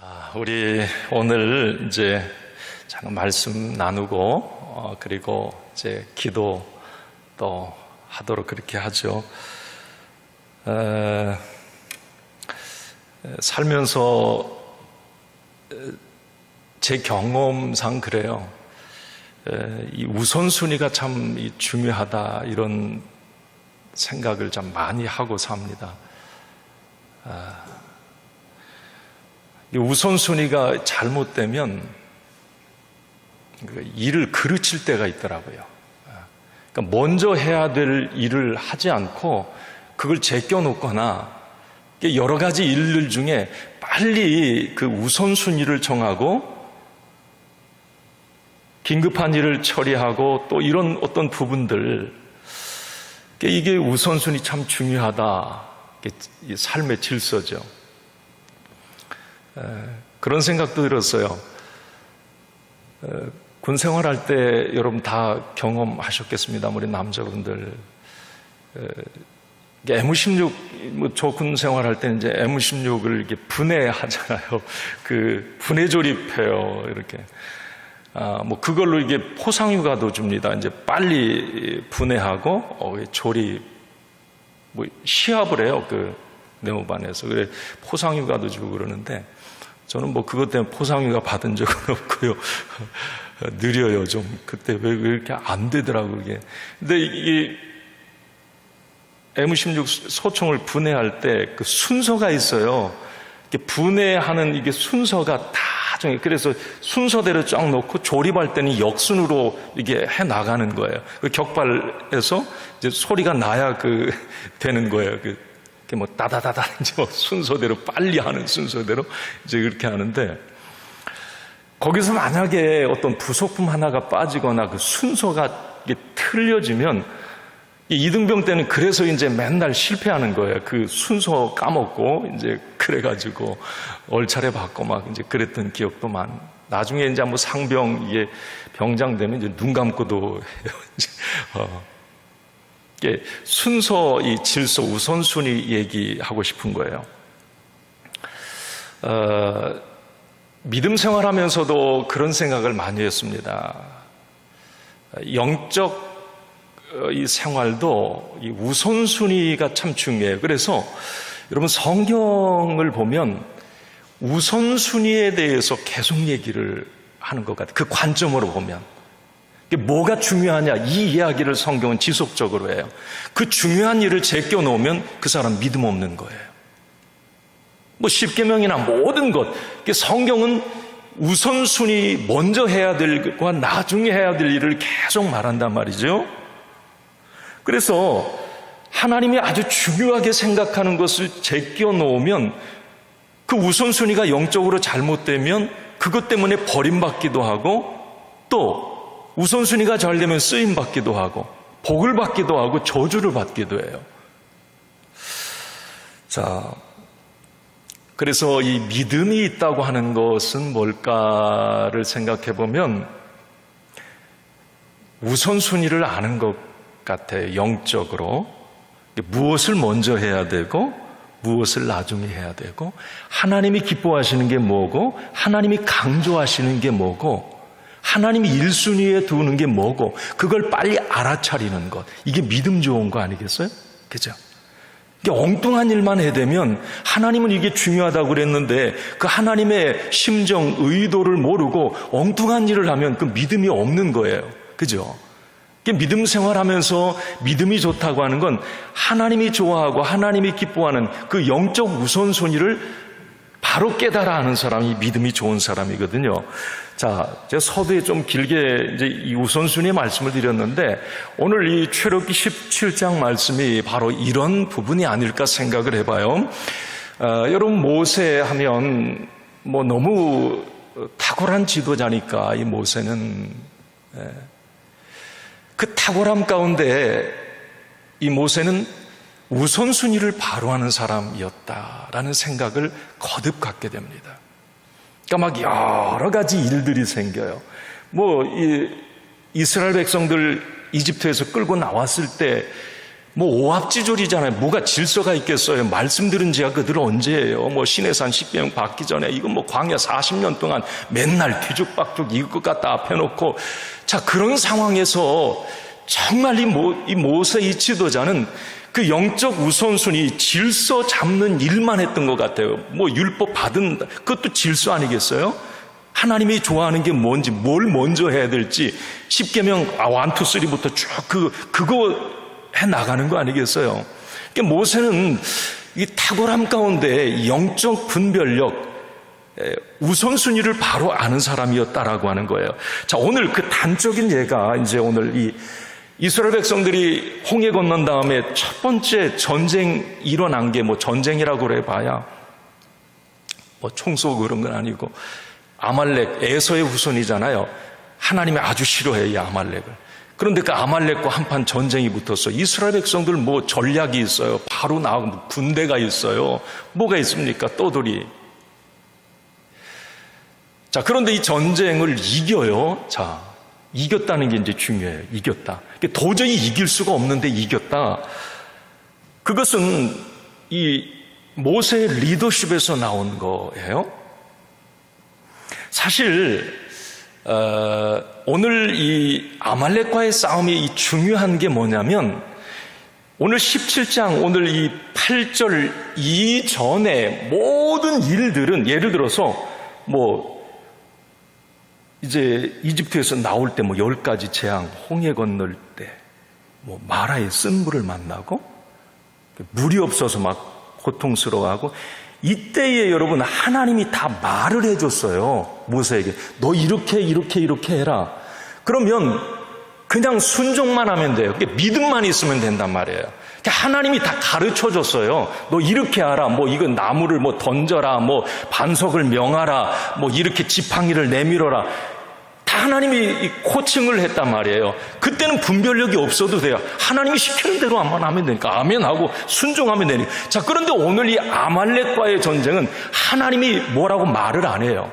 아, 우리 오늘 이제 잠깐 말씀 나누고 어, 그리고 이제 기도 또 하도록 그렇게 하죠. 에, 살면서 제 경험상 그래요. 에, 이 우선순위가 참 중요하다 이런 생각을 참 많이 하고 삽니다. 우선순위가 잘못되면 그 일을 그르칠 때가 있더라고요. 그러니까 먼저 해야 될 일을 하지 않고 그걸 제껴놓거나 여러 가지 일들 중에 빨리 그 우선순위를 정하고 긴급한 일을 처리하고 또 이런 어떤 부분들 이게 우선순위 참 중요하다. 삶의 질서죠. 그런 생각도 들었어요. 군 생활할 때 여러분 다 경험하셨겠습니다. 우리 남자분들. M16, 뭐 저군 생활할 때 이제 M16을 이렇게 분해하잖아요. 그 분해 조립해요. 이렇게. 아, 뭐 그걸로 이게 포상휴가도 줍니다. 이제 빨리 분해하고 어, 조립, 뭐 시합을 해요. 그 네모반에서. 그래 포상휴가도 주고 그러는데 저는 뭐 그것 때문에 포상휴가 받은 적은 없고요. 느려요, 좀. 그때 왜, 왜 이렇게 안 되더라고, 그게. 근데 이 M16 소총을 분해할 때 그 순서가 있어요. 분해하는 이게 순서가 다 정해. 그래서 순서대로 쫙 놓고 조립할 때는 역순으로 이게 해 나가는 거예요. 그 격발에서 이제 소리가 나야 그 되는 거예요. 그 뭐 따다다다 이제 뭐 순서대로 빨리 하는 순서대로 이제 그렇게 하는데 거기서 만약에 어떤 부속품 하나가 빠지거나 그 순서가 틀려지면 이등병 때는 그래서 이제 맨날 실패하는 거예요. 그 순서 까먹고 이제 그래가지고 얼차례 받고 막 이제 그랬던 기억도 많. 나중에 이제 뭐 상병 이게 병장 되면 이제 눈 감고도 해요. 어. 이게 순서 이 질서 우선순위 얘기하고 싶은 거예요. 어, 믿음 생활하면서도 그런 생각을 많이 했습니다. 영적 이 생활도 이 우선순위가 참 중요해요. 그래서 여러분 성경을 보면 우선순위에 대해서 계속 얘기를 하는 것 같아요. 그 관점으로 보면. 뭐가 중요하냐 이 이야기를 성경은 지속적으로 해요. 그 중요한 일을 제껴 놓으면 그 사람 믿음 없는 거예요. 뭐 십계명이나 모든 것 성경은 우선순위 먼저 해야 될 것과 나중에 해야 될 일을 계속 말한단 말이죠. 그래서 하나님이 아주 중요하게 생각하는 것을 제껴 놓으면 그 우선순위가 영적으로 잘못되면 그것 때문에 버림받기도 하고 또 우선순위가 잘 되면 쓰임 받기도 하고 복을 받기도 하고 저주를 받기도 해요. 자, 그래서 이 믿음이 있다고 하는 것은 뭘까를 생각해 보면 우선순위를 아는 것 같아요. 영적으로. 무엇을 먼저 해야 되고 무엇을 나중에 해야 되고 하나님이 기뻐하시는 게 뭐고 하나님이 강조하시는 게 뭐고 하나님이 1순위에 두는 게 뭐고 그걸 빨리 알아차리는 것. 이게 믿음 좋은 거 아니겠어요? 그죠? 엉뚱한 일만 해대면 하나님은 이게 중요하다고 그랬는데 그 하나님의 심정, 의도를 모르고 엉뚱한 일을 하면 그 믿음이 없는 거예요. 그죠? 믿음 생활하면서 믿음이 좋다고 하는 건 하나님이 좋아하고 하나님이 기뻐하는 그 영적 우선순위를 바로 깨달아 하는 사람이 믿음이 좋은 사람이거든요. 자, 제가 서두에 좀 길게 이제 이 우선순위의 말씀을 드렸는데 오늘 이 출애굽기 17장 말씀이 바로 이런 부분이 아닐까 생각을 해봐요. 어, 여러분 모세 하면 뭐 너무 탁월한 지도자니까 이 모세는 예. 그 탁월함 가운데 이 모세는 우선순위를 바로 하는 사람이었다라는 생각을 거듭 갖게 됩니다. 그러니까 막 여러 가지 일들이 생겨요. 뭐, 이, 이스라엘 백성들 이집트에서 끌고 나왔을 때, 뭐 오합지졸이잖아요. 뭐가 질서가 있겠어요. 말씀 들은 지가 그들 언제예요. 뭐 신해산 10개명 받기 전에 이건 뭐 광야 40년 동안 맨날 뒤죽박죽 이것 갖다 앞에 놓고 자 그런 상황에서 정말 이, 모, 이 모세 이 지도자는 그 영적 우선순위 질서 잡는 일만 했던 것 같아요. 뭐 율법 받은 그것도 질서 아니겠어요? 하나님이 좋아하는 게 뭔지 뭘 먼저 해야 될지 10계명 아, 1, 2, 3부터 쭉 그, 그거 해 나가는 거 아니겠어요? 그러니까 모세는 이 탁월함 가운데 영적 분별력 에, 우선순위를 바로 아는 사람이었다라고 하는 거예요. 자, 오늘 그 단적인 예가 이제 오늘 이 이스라엘 백성들이 홍해 건넌 다음에 첫 번째 전쟁 일어난 게 뭐 전쟁이라고 그래 봐야 뭐 총 쏘고 그런 건 아니고 아말렉 에서의 후손이잖아요. 하나님이 아주 싫어해요, 이 아말렉을. 그런데 그 아말렉과 한판 전쟁이 붙었어. 이스라엘 백성들 뭐 전략이 있어요. 바로 나오고 뭐 군대가 있어요. 뭐가 있습니까? 떠돌이. 자, 그런데 이 전쟁을 이겨요. 자, 이겼다는 게 이제 중요해요. 이겼다. 도저히 이길 수가 없는데 이겼다. 그것은 이 모세의 리더십에서 나온 거예요. 사실 어, 오늘 이 아말렉과의 싸움이 이 중요한 게 뭐냐면 오늘 17장 오늘 이 8절 이전에 모든 일들은 예를 들어서 뭐 이제 이집트에서 나올 때 뭐 열 가지 재앙, 홍해 건널 때, 뭐 마라의 쓴 물을 만나고 물이 없어서 막 고통스러워하고 이때에 여러분 하나님이 다 말을 해줬어요. 모세에게 너 이렇게 이렇게 이렇게 해라. 그러면 그냥 순종만 하면 돼요. 믿음만 있으면 된단 말이에요 하나님이 다 가르쳐 줬어요. 너 이렇게 하라. 뭐 이건 나무를 뭐 던져라. 뭐 반석을 명하라. 뭐 이렇게 지팡이를 내밀어라. 다 하나님이 코칭을 했단 말이에요. 그때는 분별력이 없어도 돼요. 하나님이 시키는 대로 안만 하면 되니까 아멘 하고 순종하면 되니까. 자, 그런데 오늘 이 아말렉과의 전쟁은 하나님이 뭐라고 말을 안 해요.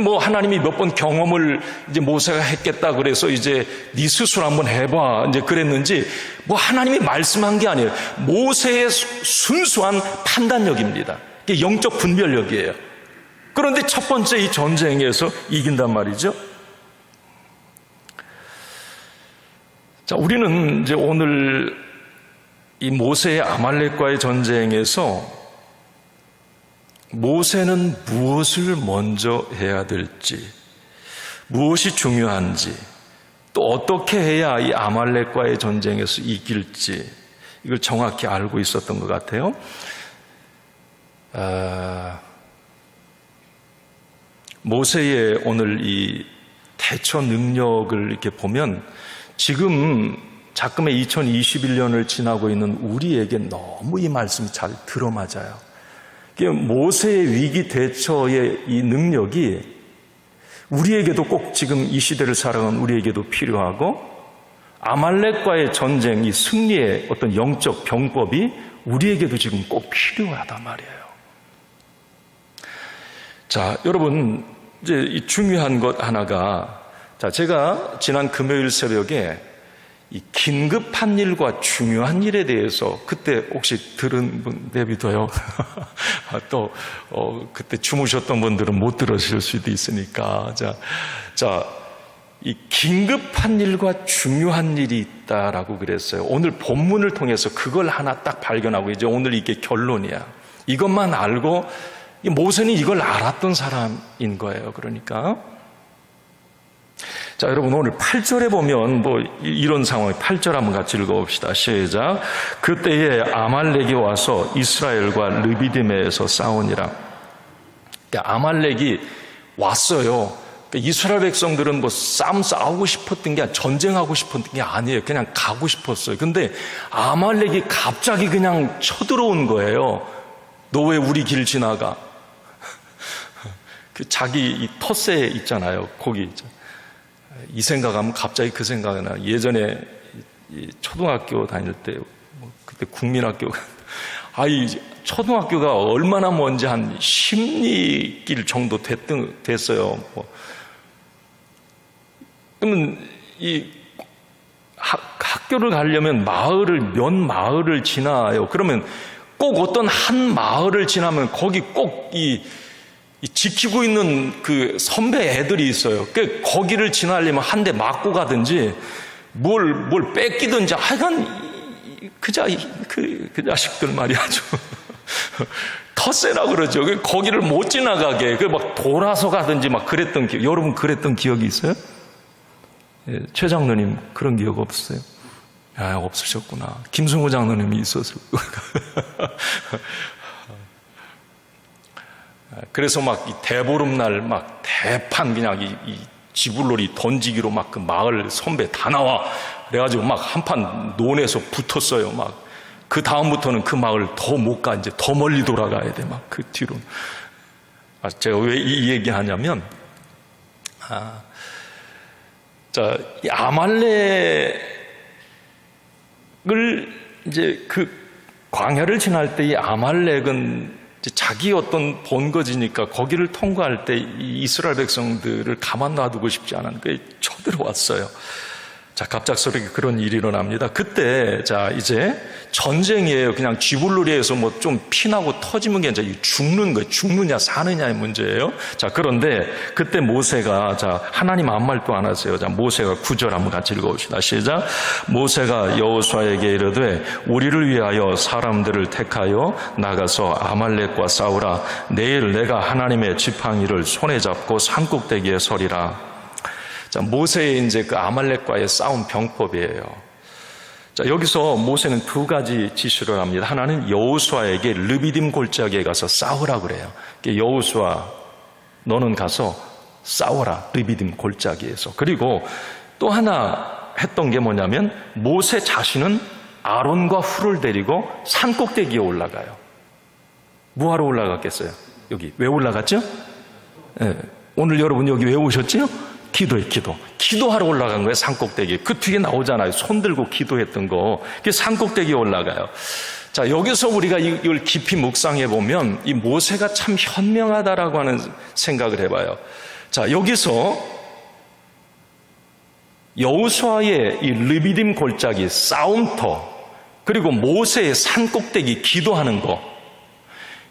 뭐 하나님이 몇 번 경험을 이제 모세가 했겠다 그래서 이제 네 스스로 한번 해봐 이제 그랬는지 뭐 하나님이 말씀한 게 아니에요. 모세의 순수한 판단력입니다. 영적 분별력이에요. 그런데 첫 번째 이 전쟁에서 이긴단 말이죠. 자, 우리는 이제 오늘 이 모세의 아말렉과의 전쟁에서 모세는 무엇을 먼저 해야 될지, 무엇이 중요한지, 또 어떻게 해야 이 아말렉과의 전쟁에서 이길지, 이걸 정확히 알고 있었던 것 같아요. 아, 모세의 오늘 이 대처 능력을 이렇게 보면 지금 자금의 2021년을 지나고 있는 우리에게 너무 이 말씀이 잘 들어맞아요. 모세의 위기 대처의 이 능력이 우리에게도 꼭 지금 이 시대를 살아가는 우리에게도 필요하고 아말렉과의 전쟁, 이 승리의 어떤 영적 병법이 우리에게도 지금 꼭 필요하단 말이에요. 자, 여러분, 이제 중요한 것 하나가, 자, 제가 지난 금요일 새벽에 이 긴급한 일과 중요한 일에 대해서 그때 혹시 들은 분 내비둬요. 또 어, 그때 주무셨던 분들은 못 들으실 수도 있으니까 자, 자. 이 긴급한 일과 중요한 일이 있다라고 그랬어요. 오늘 본문을 통해서 그걸 하나 딱 발견하고 이제 오늘 이게 결론이야. 이것만 알고 모세는 이걸 알았던 사람인 거예요. 그러니까 자, 여러분 오늘 8절에 보면 뭐 이런 상황, 8절 한번 같이 읽어봅시다. 시작. 그때에 아말렉이 와서 이스라엘과 르비딤에서 싸우니라. 그러니까 아말렉이 왔어요. 그러니까 이스라엘 백성들은 뭐 싸움 싸우고 싶었던 게 전쟁하고 싶었던 게 아니에요. 그냥 가고 싶었어요. 근데 아말렉이 갑자기 그냥 쳐들어온 거예요. 너 왜 우리 길 지나가? 그 자기 이 텃세 있잖아요. 거기 있잖아요. 이 생각하면 갑자기 그 생각이 나. 예전에 초등학교 다닐 때, 뭐 그때 국민학교, 아이, 초등학교가 얼마나 먼지 한 심리길 정도 됐던, 됐어요. 뭐. 그러면 이 학, 학교를 가려면 마을을 몇 마을을 지나요. 그러면 꼭 어떤 한 마을을 지나면 거기 꼭이 지키고 있는 그 선배 애들이 있어요. 그 거기를 지나려면 한 대 맞고 가든지 뭘, 뭘 뺏기든지 하여간 그, 자, 그, 그 자식들 말이야죠. 터세라 그러죠. 그 거기를 못 지나가게. 그 막 돌아서 가든지 막 그랬던 기억. 여러분 그랬던 기억이 있어요? 예, 최 장로님 그런 기억 없으세요? 아, 없으셨구나. 김승호 장로님이 있었을 그래서 막 대보름날 막 대판 그냥 이, 이 지불놀이 던지기로 막 그 마을 선배 다 나와. 그래가지고 막 한판 논에서 붙었어요. 막 그 다음부터는 그 마을 더 못 가. 이제 더 멀리 돌아가야 돼. 막 그 뒤로. 아, 제가 왜 이 얘기 하냐면, 아, 자, 이 아말렉을 이제 그 광야를 지날 때 이 아말렉은 자기 어떤 본거지니까 거기를 통과할 때 이스라엘 백성들을 가만 놔두고 싶지 않은 게 쳐들어왔어요. 자, 갑작스럽게 그런 일이 일어납니다. 그때, 자, 이제 전쟁이에요. 그냥 쥐불놀이에서 뭐 좀 피나고 터지면 게 이제 죽는 거예요. 죽느냐, 사느냐의 문제예요. 자, 그런데 그때 모세가, 자, 하나님 아무 말도 안 하세요. 자, 모세가 구절 한번 같이 읽어봅시다. 시작. 모세가 여호수아에게 이르되 우리를 위하여 사람들을 택하여 나가서 아말렉과 싸우라. 내일 내가 하나님의 지팡이를 손에 잡고 산꼭대기에 서리라. 자, 모세의 이제 그 아말렉과의 싸움 병법이에요. 자, 여기서 모세는 두 가지 지시를 합니다. 하나는 여호수아에게 르비딤 골짜기에 가서 싸우라 그래요. 여호수아 너는 가서 싸워라. 르비딤 골짜기에서. 그리고 또 하나 했던 게 뭐냐면 모세 자신은 아론과 후를 데리고 산 꼭대기에 올라가요. 뭐하러 올라갔겠어요? 여기 왜 올라갔죠? 네. 오늘 여러분 여기 왜 오셨지요? 기도해, 기도. 기도하러 올라간 거예요, 산꼭대기. 그 뒤에 나오잖아요. 손 들고 기도했던 거. 그게 산꼭대기에 올라가요. 자, 여기서 우리가 이걸 깊이 묵상해 보면 이 모세가 참 현명하다라고 하는 생각을 해봐요. 자, 여기서 여우수아의 이 르비딤 골짜기 싸움터 그리고 모세의 산꼭대기 기도하는 거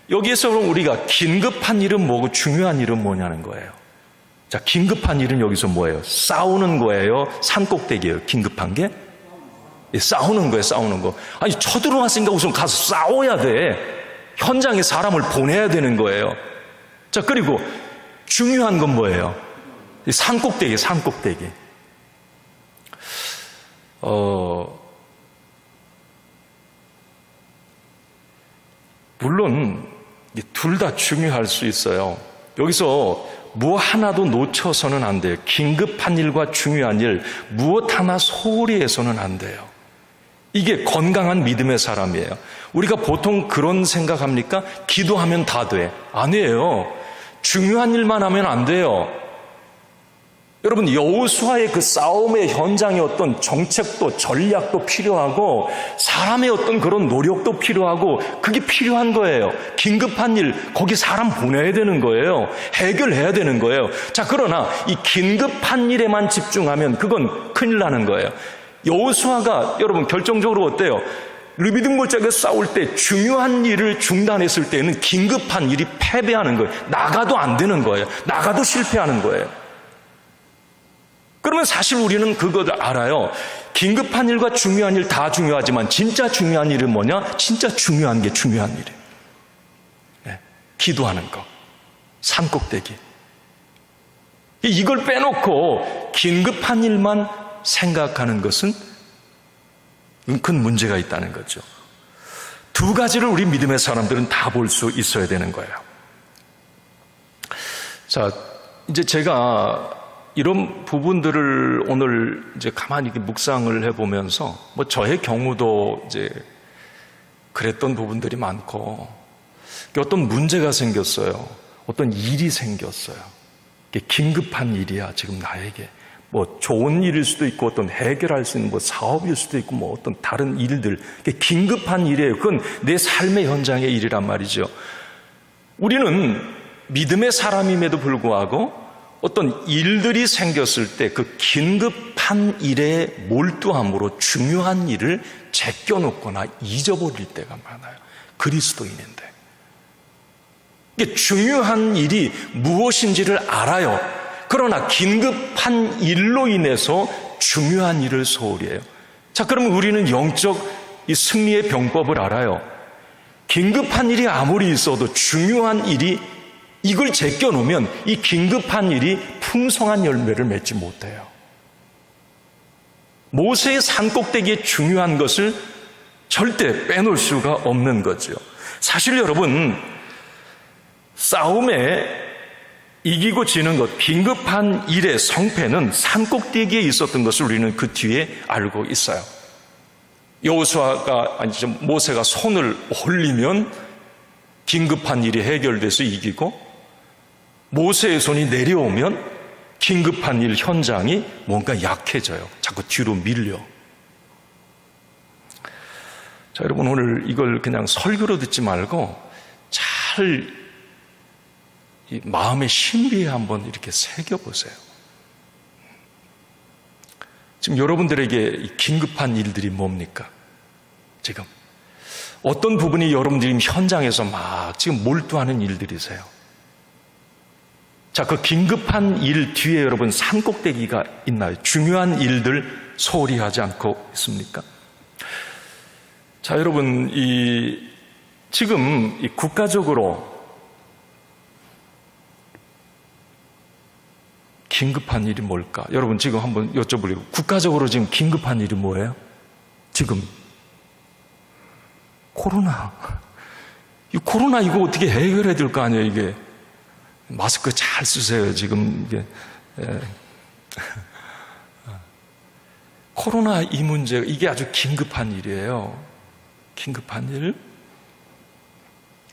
여기에서 우리가 긴급한 일은 뭐고 중요한 일은 뭐냐는 거예요. 자, 긴급한 일은 여기서 뭐예요? 싸우는 거예요? 산꼭대기예요? 긴급한 게? 예, 싸우는 거예요, 싸우는 거. 아니, 쳐들어왔으니까 우선 가서 싸워야 돼. 현장에 사람을 보내야 되는 거예요. 자, 그리고 중요한 건 뭐예요? 산꼭대기, 산꼭대기. 어, 물론, 둘 다 중요할 수 있어요. 여기서 무엇 하나도 놓쳐서는 안 돼요. 긴급한 일과 중요한 일, 무엇 하나 소홀히 해서는 안 돼요. 이게 건강한 믿음의 사람이에요. 우리가 보통 그런 생각합니까? 기도하면 다 돼. 아니에요. 중요한 일만 하면 안 돼요. 여러분 여우수와의 그 싸움의 현장에 어떤 정책도 전략도 필요하고 사람의 어떤 그런 노력도 필요하고 그게 필요한 거예요. 긴급한 일 거기 사람 보내야 되는 거예요. 해결해야 되는 거예요. 자 그러나 이 긴급한 일에만 집중하면 그건 큰일 나는 거예요. 여우수아가 여러분 결정적으로 어때요? 르비든 골짜기에 싸울 때 중요한 일을 중단했을 때는 긴급한 일이 패배하는 거예요. 나가도 안 되는 거예요. 나가도 실패하는 거예요. 그러면 사실 우리는 그걸 알아요. 긴급한 일과 중요한 일 다 중요하지만 진짜 중요한 일은 뭐냐? 진짜 중요한 게 중요한 일이에요. 네. 기도하는 거. 산꼭대기. 이걸 빼놓고 긴급한 일만 생각하는 것은 큰 문제가 있다는 거죠. 두 가지를 우리 믿음의 사람들은 다 볼 수 있어야 되는 거예요. 자, 이제 제가 이런 부분들을 오늘 이제 가만히 묵상을 해보면서 뭐 저의 경우도 이제 그랬던 부분들이 많고 어떤 문제가 생겼어요. 어떤 일이 생겼어요. 긴급한 일이야, 지금 나에게. 뭐 좋은 일일 수도 있고 어떤 해결할 수 있는 뭐 사업일 수도 있고 뭐 어떤 다른 일들. 긴급한 일이에요. 그건 내 삶의 현장의 일이란 말이죠. 우리는 믿음의 사람임에도 불구하고 어떤 일들이 생겼을 때 그 긴급한 일에 몰두함으로 중요한 일을 제껴놓거나 잊어버릴 때가 많아요. 그리스도인인데. 이게 중요한 일이 무엇인지를 알아요. 그러나 긴급한 일로 인해서 중요한 일을 소홀히 해요. 자, 그러면 우리는 영적 이 승리의 병법을 알아요. 긴급한 일이 아무리 있어도 중요한 일이 이걸 제껴 놓으면 이 긴급한 일이 풍성한 열매를 맺지 못해요. 모세의 산꼭대기에 중요한 것을 절대 빼놓을 수가 없는 거죠. 사실 여러분, 싸움에 이기고 지는 것, 긴급한 일의 성패는 산꼭대기에 있었던 것을 우리는 그 뒤에 알고 있어요. 여호수아가 아니 모세가 손을 올리면 긴급한 일이 해결돼서 이기고 모세의 손이 내려오면 긴급한 일 현장이 뭔가 약해져요. 자꾸 뒤로 밀려. 자, 여러분 오늘 이걸 그냥 설교로 듣지 말고 잘 마음의 신비에 한번 이렇게 새겨보세요. 지금 여러분들에게 긴급한 일들이 뭡니까? 지금 어떤 부분이 여러분들이 현장에서 막 지금 몰두하는 일들이세요? 자, 그 긴급한 일 뒤에 여러분 산꼭대기가 있나요? 중요한 일들 소홀히 하지 않고 있습니까? 자, 여러분, 이, 지금 이 국가적으로 긴급한 일이 뭘까? 여러분 지금 한번 여쭤보려고. 국가적으로 지금 긴급한 일이 뭐예요? 지금. 코로나. 이 코로나 이거 어떻게 해결해야 될 거 아니에요, 이게. 마스크 잘 쓰세요, 지금 이게. 예. 코로나 이 문제, 이게 아주 긴급한 일이에요. 긴급한 일.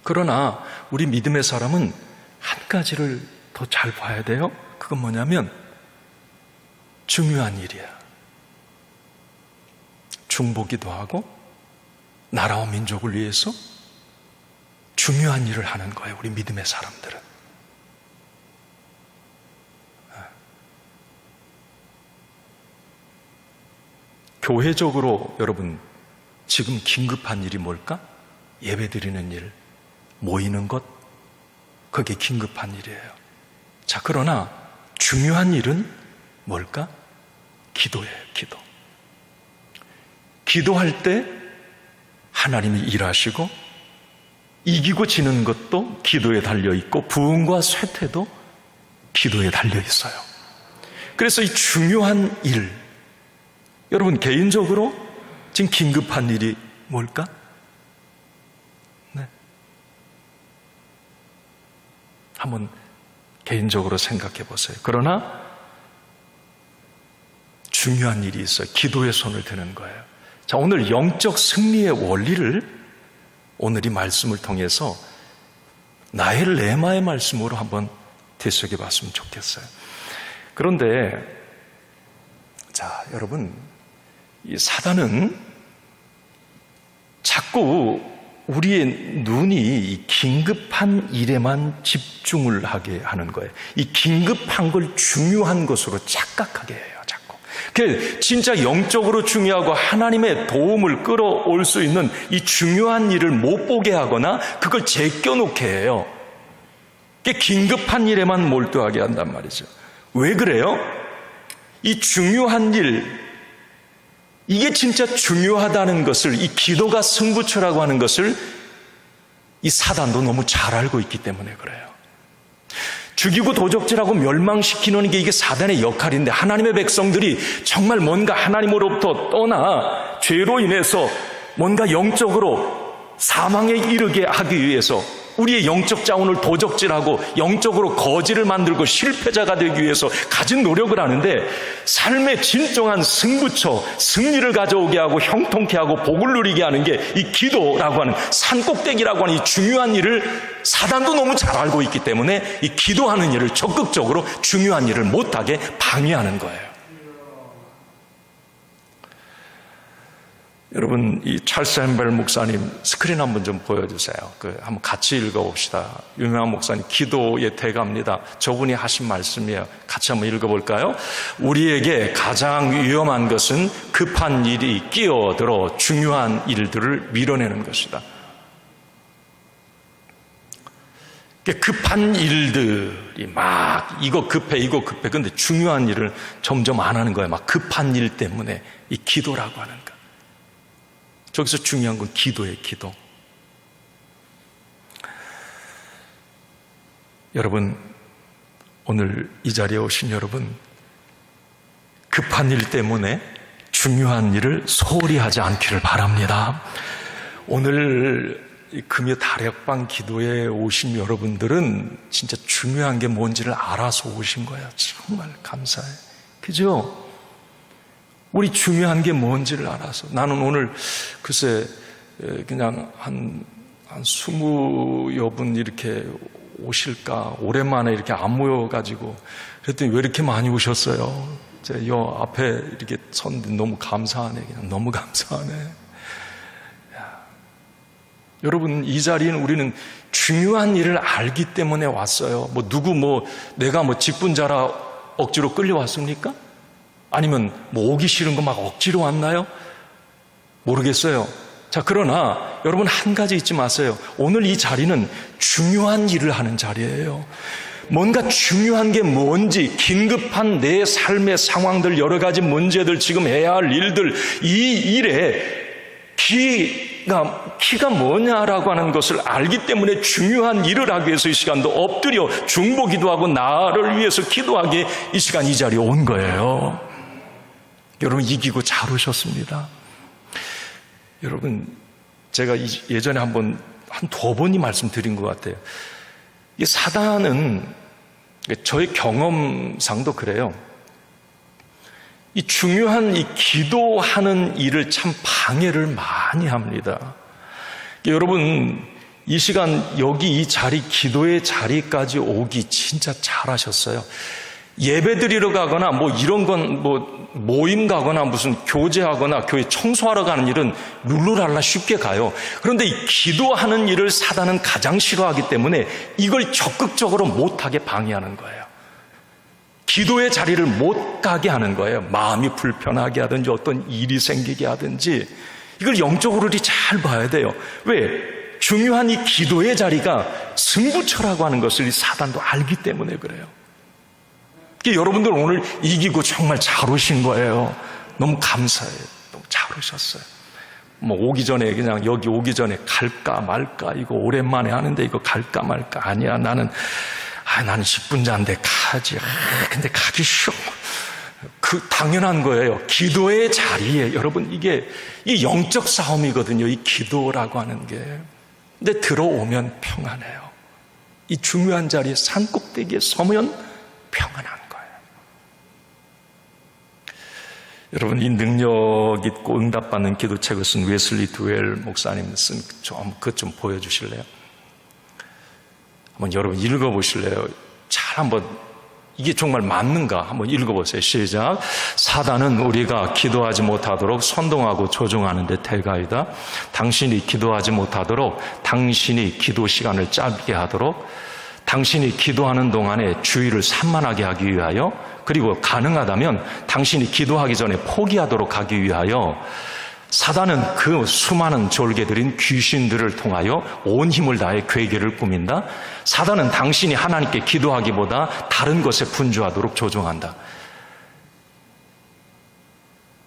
그러나 우리 믿음의 사람은 한 가지를 더 잘 봐야 돼요. 그건 뭐냐면 중요한 일이야. 중보기도 하고 나라와 민족을 위해서 중요한 일을 하는 거예요. 우리 믿음의 사람들은. 교회적으로 여러분 지금 긴급한 일이 뭘까? 예배 드리는 일, 모이는 것, 그게 긴급한 일이에요. 자, 그러나 중요한 일은 뭘까? 기도예요, 기도. 기도할 때 하나님이 일하시고 이기고 지는 것도 기도에 달려 있고 부흥과 쇠퇴도 기도에 달려 있어요. 그래서 이 중요한 일, 여러분 개인적으로 지금 긴급한 일이 뭘까? 네. 한번 개인적으로 생각해 보세요. 그러나 중요한 일이 있어요. 기도의 손을 드는 거예요. 자, 오늘 영적 승리의 원리를 오늘 이 말씀을 통해서 나의 레마의 말씀으로 한번 되새겨 봤으면 좋겠어요. 그런데, 자, 여러분, 이 사단은 자꾸 우리의 눈이 긴급한 일에만 집중을 하게 하는 거예요. 이 긴급한 걸 중요한 것으로 착각하게 해요, 자꾸. 그 진짜 영적으로 중요하고 하나님의 도움을 끌어올 수 있는 이 중요한 일을 못 보게 하거나 그걸 제껴놓게 해요. 그 긴급한 일에만 몰두하게 한단 말이죠. 왜 그래요? 이 중요한 일, 이게 진짜 중요하다는 것을 이 기도가 승부처라고 하는 것을 이 사단도 너무 잘 알고 있기 때문에 그래요. 죽이고 도적질하고 멸망시키는 게 이게 사단의 역할인데 하나님의 백성들이 정말 뭔가 하나님으로부터 떠나 죄로 인해서 뭔가 영적으로 사망에 이르게 하기 위해서 우리의 영적 자원을 도적질하고 영적으로 거지를 만들고 실패자가 되기 위해서 가진 노력을 하는데 삶의 진정한 승부처, 승리를 가져오게 하고 형통케 하고 복을 누리게 하는 게 이 기도라고 하는 산꼭대기라고 하는 이 중요한 일을 사단도 너무 잘 알고 있기 때문에 이 기도하는 일을 적극적으로 중요한 일을 못하게 방해하는 거예요. 여러분 이 찰스 햄벨 목사님 스크린 한번 좀 보여주세요. 그 한번 같이 읽어봅시다. 유명한 목사님 기도의 대가입니다. 저분이 하신 말씀이에요. 같이 한번 읽어볼까요? 우리에게 가장 위험한 것은 급한 일이 끼어들어 중요한 일들을 밀어내는 것이다. 급한 일들이 막 이거 급해 이거 급해 근데 중요한 일을 점점 안 하는 거예요. 막 급한 일 때문에 이 기도라고 하는 거. 저기서 중요한 건 기도예요, 기도. 여러분, 오늘 이 자리에 오신 여러분, 급한 일 때문에 중요한 일을 소홀히 하지 않기를 바랍니다. 오늘 금요 다력방 기도에 오신 여러분들은 진짜 중요한 게 뭔지를 알아서 오신 거야. 정말 감사해. 그죠? 우리 중요한 게 뭔지를 알아서. 나는 오늘 글쎄 그냥 한, 한 스무여 분 이렇게 오실까 오랜만에 이렇게 안 모여가지고 그랬더니 왜 이렇게 많이 오셨어요? 제여 앞에 이렇게 선 너무 감사하네. 그냥 너무 감사하네. 야. 여러분 이 자리는 우리는 중요한 일을 알기 때문에 왔어요. 뭐 누구 뭐 내가 뭐 직분자라 억지로 끌려왔습니까? 아니면 뭐 오기 싫은 거 막 억지로 왔나요? 모르겠어요. 자, 그러나 여러분 한 가지 잊지 마세요. 오늘 이 자리는 중요한 일을 하는 자리예요. 뭔가 중요한 게 뭔지, 긴급한 내 삶의 상황들, 여러 가지 문제들, 지금 해야 할 일들, 이 일에 키가, 키가 뭐냐라고 하는 것을 알기 때문에 중요한 일을 하기 위해서 이 시간도 엎드려 중보 기도하고 나를 위해서 기도하기 이 시간 이 자리에 온 거예요. 여러분 이기고 잘 오셨습니다. 여러분 제가 예전에 한번 한 두 번이 말씀드린 것 같아요. 이 사단은 저의 경험상도 그래요. 이 중요한 이 기도하는 일을 참 방해를 많이 합니다. 여러분 이 시간 여기 이 자리 기도의 자리까지 오기 진짜 잘하셨어요. 예배 드리러 가거나 뭐 이런 건 뭐 모임 가거나 무슨 교제하거나 교회 청소하러 가는 일은 룰루랄라 쉽게 가요. 그런데 이 기도하는 일을 사단은 가장 싫어하기 때문에 이걸 적극적으로 못하게 방해하는 거예요. 기도의 자리를 못 가게 하는 거예요. 마음이 불편하게 하든지 어떤 일이 생기게 하든지 이걸 영적으로 잘 봐야 돼요. 왜? 중요한 이 기도의 자리가 승부처라고 하는 것을 사단도 알기 때문에 그래요. 여러분들 오늘 이기고 정말 잘 오신 거예요. 너무 감사해요. 너무 잘 오셨어요. 뭐 오기 전에 그냥 여기 오기 전에 갈까 말까 이거 오랜만에 하는데 이거 갈까 말까. 아니야 나는 아 나는 10분 자인데 가지. 아, 근데 가기 싫어 그 당연한 거예요. 기도의 자리에 여러분 이게 이 영적 싸움이거든요. 이 기도라고 하는 게. 근데 들어오면 평안해요. 이 중요한 자리에 산 꼭대기에 서면 평안한 여러분 이 능력 있고 응답받는 기도책을 쓴 웨슬리 두웰 목사님 쓴좀 그것 좀 보여주실래요? 한번 여러분 읽어보실래요? 잘 한번 이게 정말 맞는가 한번 읽어보세요. 시작. 사단은 우리가 기도하지 못하도록 선동하고 조종하는 데 대가이다. 당신이 기도하지 못하도록 당신이 기도 시간을 짧게 하도록 당신이 기도하는 동안에 주의를 산만하게 하기 위하여 그리고 가능하다면 당신이 기도하기 전에 포기하도록 하기 위하여 사단은 그 수많은 졸개들인 귀신들을 통하여 온 힘을 다해 괴계를 꾸민다. 사단은 당신이 하나님께 기도하기보다 다른 것에 분주하도록 조종한다.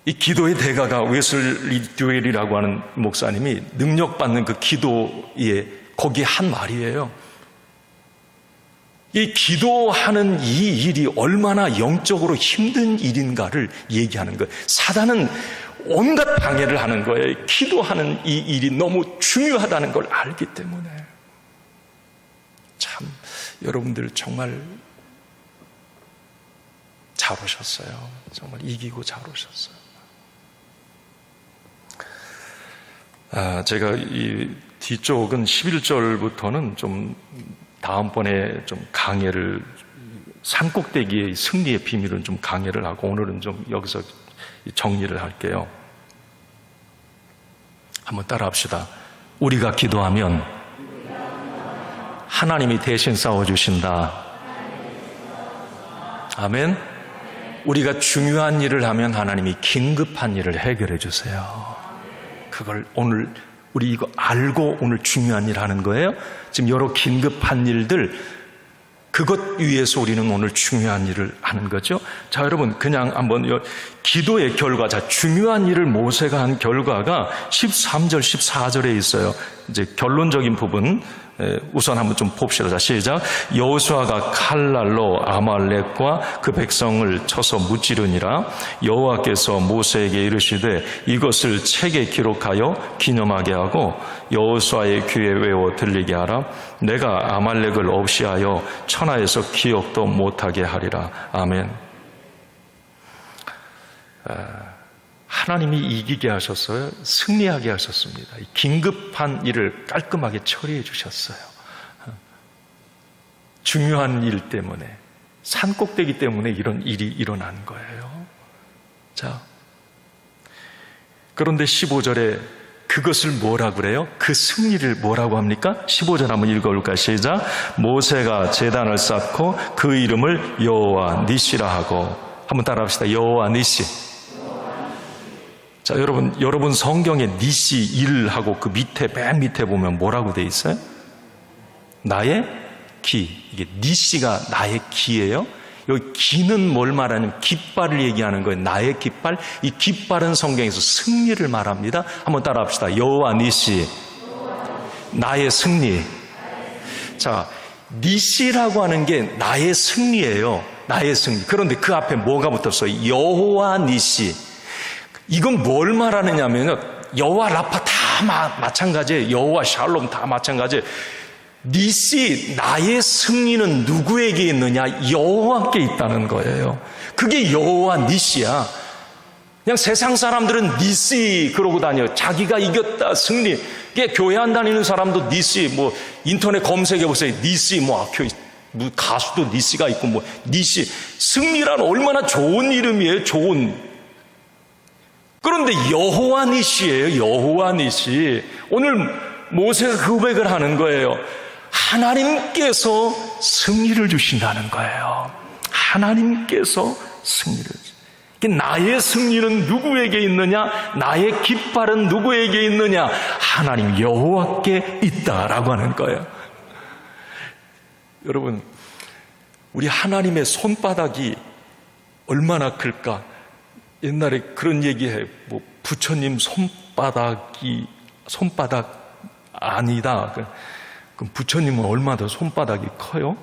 이 기도의 대가가 웨슬리 듀엘이라고 하는 목사님이 능력받는 그 기도에 거기에 한 말이에요. 이 기도하는 이 일이 얼마나 영적으로 힘든 일인가를 얘기하는 거예요. 사단은 온갖 방해를 하는 거예요. 기도하는 이 일이 너무 중요하다는 걸 알기 때문에. 참, 여러분들 정말 잘 오셨어요. 정말 이기고 잘 오셨어요. 아, 제가 이 뒤쪽은 11절부터는 좀 다음번에 좀 강해를 산꼭대기의 승리의 비밀은 좀 강해를 하고 오늘은 좀 여기서 정리를 할게요. 한번 따라 합시다. 우리가 기도하면 하나님이 대신 싸워주신다. 아멘. 우리가 중요한 일을 하면 하나님이 긴급한 일을 해결해 주세요. 그걸 오늘 우리 이거 알고 오늘 중요한 일 하는 거예요. 지금 여러 긴급한 일들 그것 위해서 우리는 오늘 중요한 일을 하는 거죠. 자, 여러분, 그냥 한번 요 기도의 결과, 자, 중요한 일을 모세가 한 결과가 13절, 14절에 있어요. 이제 결론적인 부분, 에, 우선 한번 좀 봅시다. 자, 시작. 여호수아가 칼날로 아말렉과 그 백성을 쳐서 무찌르니라 여호와께서 모세에게 이르시되 이것을 책에 기록하여 기념하게 하고 여호수아의 귀에 외워 들리게 하라. 내가 아말렉을 없이 하여 천하에서 기억도 못하게 하리라. 아멘. 하나님이 이기게 하셨어요. 승리하게 하셨습니다. 긴급한 일을 깔끔하게 처리해 주셨어요. 중요한 일 때문에, 산 꼭대기 때문에 이런 일이 일어난 거예요. 자. 그런데 15절에 그것을 뭐라 그래요? 그 승리를 뭐라고 합니까? 15절 한번 읽어볼까 시작. 모세가 재단을 쌓고 그 이름을 여호와 니시라 하고 한번 따라합시다. 여호와 니시. 자, 여러분, 여러분 성경에 니시 일하고 그 밑에, 맨 밑에 보면 뭐라고 돼 있어요? 나의 기. 이게 니시가 나의 기예요. 여기 기는 뭘 말하냐면 깃발을 얘기하는 거예요. 나의 깃발. 이 깃발은 성경에서 승리를 말합니다. 한번 따라 합시다. 여호와 니시. 나의 승리. 자, 니시라고 하는 게 나의 승리예요. 나의 승리. 그런데 그 앞에 뭐가 붙었어요? 여호와 니시. 이건 뭘 말하느냐면 여호와 라파 다 마, 마찬가지예요. 여호와 샬롬 다 마찬가지예요. 니시 나의 승리는 누구에게 있느냐? 여호와께 있다는 거예요. 그게 여호와 니시야. 그냥 세상 사람들은 니시 그러고 다녀. 자기가 이겼다 승리. 이게 교회 안 다니는 사람도 니시 뭐 인터넷 검색해 보세요. 니시 뭐 학교 뭐 가수도 니시가 있고 뭐 니시 승리란 얼마나 좋은 이름이에요. 좋은 그런데 여호와 니시예요. 여호와 니시. 오늘 모세가 고백을 하는 거예요. 하나님께서 승리를 주신다는 거예요. 하나님께서 승리를. 나의 승리는 누구에게 있느냐? 나의 깃발은 누구에게 있느냐? 하나님 여호와께 있다라고 하는 거예요. 여러분, 우리 하나님의 손바닥이 얼마나 클까? 옛날에 그런 얘기해. 뭐 부처님 손바닥이 손바닥 아니다. 그, 그럼 부처님은 얼마나 더 손바닥이 커요?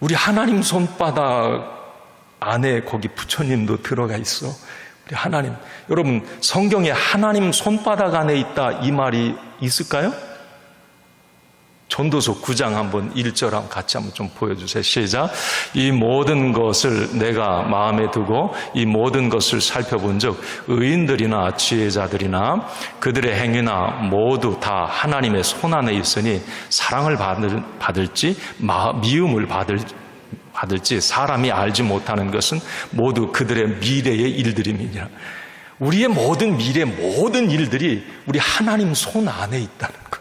우리 하나님 손바닥 안에 거기 부처님도 들어가 있어. 우리 하나님. 여러분, 성경에 하나님 손바닥 안에 있다 이 말이 있을까요? 전도서 9장 한번 1절 한번 같이 한번 좀 보여주세요. 시작. 이 모든 것을 내가 마음에 두고 이 모든 것을 살펴본 적 의인들이나 지혜자들이나 그들의 행위나 모두 다 하나님의 손 안에 있으니 사랑을 받을, 받을지 미움을 받을, 받을지 사람이 알지 못하는 것은 모두 그들의 미래의 일들임이니라. 우리의 모든 미래 모든 일들이 우리 하나님 손 안에 있다는 거예요.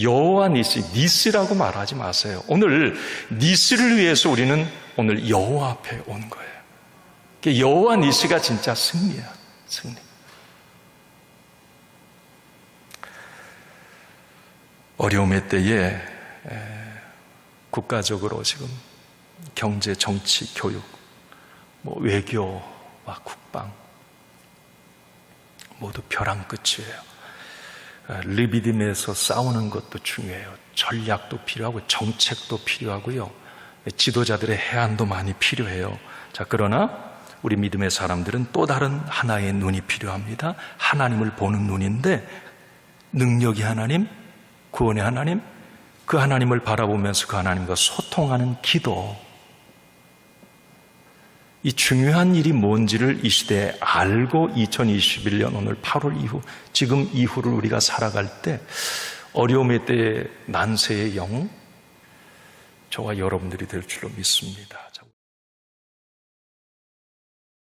여호와 니시, 니스라고 말하지 마세요. 오늘 니스를 위해서 우리는 오늘 여호와 앞에 온 거예요. 여호와 니스가 진짜 승리야, 승리. 어려움의 때에 국가적으로 지금 경제, 정치, 교육, 뭐 외교와 국방 모두 벼랑 끝이에요. 리비딤에서 싸우는 것도 중요해요. 전략도 필요하고 정책도 필요하고요. 지도자들의 해안도 많이 필요해요. 자, 그러나 우리 믿음의 사람들은 또 다른 하나의 눈이 필요합니다. 하나님을 보는 눈인데 능력이 하나님, 구원의 하나님, 그 하나님을 바라보면서 그 하나님과 소통하는 기도, 이 중요한 일이 뭔지를 이 시대에 알고 2021년 오늘 8월 이후, 지금 이후를 우리가 살아갈 때 어려움의 때에 난세의 영, 저와 여러분들이 될 줄로 믿습니다.